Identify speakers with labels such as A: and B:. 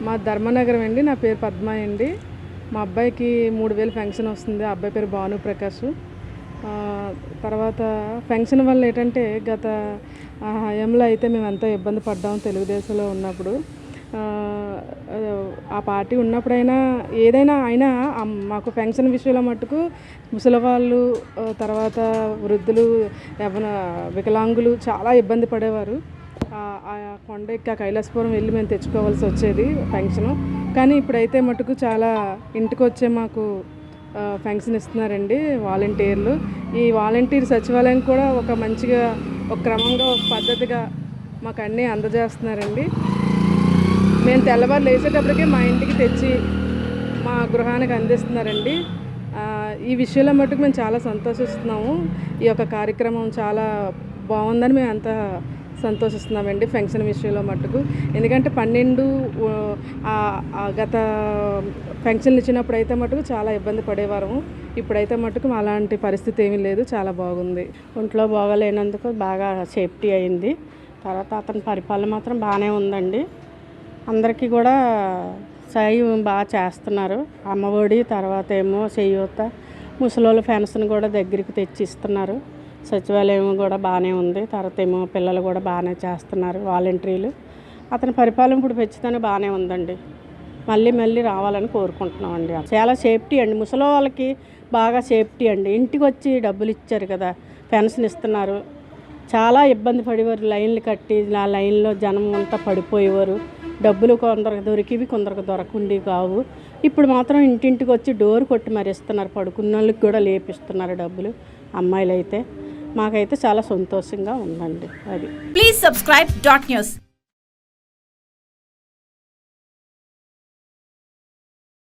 A: మా ధర్మనగరం అండి నా పేరు పద్మ అండి. మా అబ్బాయికి మూడు వేలు ఫంక్షన్ వస్తుంది ఆ అబ్బాయి పేరు భాను ప్రకాష్. తర్వాత ఫంక్షన్ వల్ల ఏంటంటే గత హయాంలో అయితే మేము ఎంతో ఇబ్బంది పడ్డాం తెలుగుదేశంలో ఉన్నప్పుడు. ఆ, పార్టీ ఉన్నప్పుడైనా ఏదైనా అయినా మాకు ఫంక్షన్ విషయంలో మట్టుకు ముసలివాళ్ళు వాళ్ళు తర్వాత వృద్ధులు యవ్వన వికలాంగులు చాలా ఇబ్బంది పడేవారు. ఆ- కొండ ఎక్కి ఆ కైలాసపురం వెళ్ళి మేము తెచ్చుకోవాల్సి వచ్చేది ఫంక్షన్. కానీ ఇప్పుడైతే మటుకు చాలా ఇంటికి వచ్చే మాకు పెన్షన్ ఫంక్షన్ ఇస్తున్నారండి వాలంటీర్లు. ఈ వాలంటీర్ సచివాలయం కూడా ఒక మంచిగా ఒక క్రమంగా ఒక పద్ధతిగా మాకు అన్నీ అందజేస్తున్నారండి. మేము తెల్లవారు లేచేటప్పటికే మా ఇంటికి తెచ్చి మా గృహానికి అందిస్తున్నారండి. ఈ విషయంలో మటుకు మేము చాలా సంతోషిస్తున్నాము. ఈ యొక్క కార్యక్రమం చాలా బాగుందని మేము అంతా సంతోషిస్తున్నామండి ఫంక్షన్ విషయంలో మటుకు. ఎందుకంటే పన్నెండు ఆ, గత ఫంక్షన్లు ఇచ్చినప్పుడు అయితే మటుకు చాలా ఇబ్బంది పడేవారము. ఇప్పుడైతే మటుకు అలాంటి పరిస్థితి ఏమీ లేదు చాలా బాగుంది.
B: ఒంట్లో బాగోలేనందుకు బాగా సేఫ్టీ అయింది. తర్వాత అతని పరిపాలన మాత్రం బాగానే ఉందండి. అందరికీ కూడా సాయం బాగా చేస్తున్నారు. అమ్మఒడి తర్వాత ఏమో చేయూత ముసలోళ్ళ ఫ్యాన్స్ని కూడా దగ్గరికి తెచ్చి ఇస్తున్నారు సచివాలయం కూడా బాగానే ఉంది. తర్వాత ఏమో పిల్లలు కూడా బాగానే చేస్తున్నారు వాలంటీర్లు. అతని పరిపాలన ఇప్పుడు పెంచుతానే బాగానే ఉందండి. మళ్ళీ మళ్ళీ రావాలని కోరుకుంటున్నామండి. చాలా సేఫ్టీ అండి. ముసలి వాళ్ళకి బాగా సేఫ్టీ అండి. ఇంటికి వచ్చి డబ్బులు ఇచ్చారు కదా పెన్షన్ ఇస్తున్నారు. చాలా ఇబ్బంది పడేవారు. లైన్లు కట్టి ఆ లైన్లో జనం అంతా పడిపోయేవారు. డబ్బులు కొందరికి దొరికివి కొందరికి దొరకుండేవి కావు. ఇప్పుడు మాత్రం ఇంటింటికి వచ్చి డోర్ కొట్టి మరి ఇస్తున్నారు పడుకున్న వాళ్ళకి కూడా లేపిస్తున్నారు డబ్బులు. అమ్మాయిలు అయితే మాకైతే చాలా సంతోషంగా ఉందండి అది.
C: Please subscribe dot news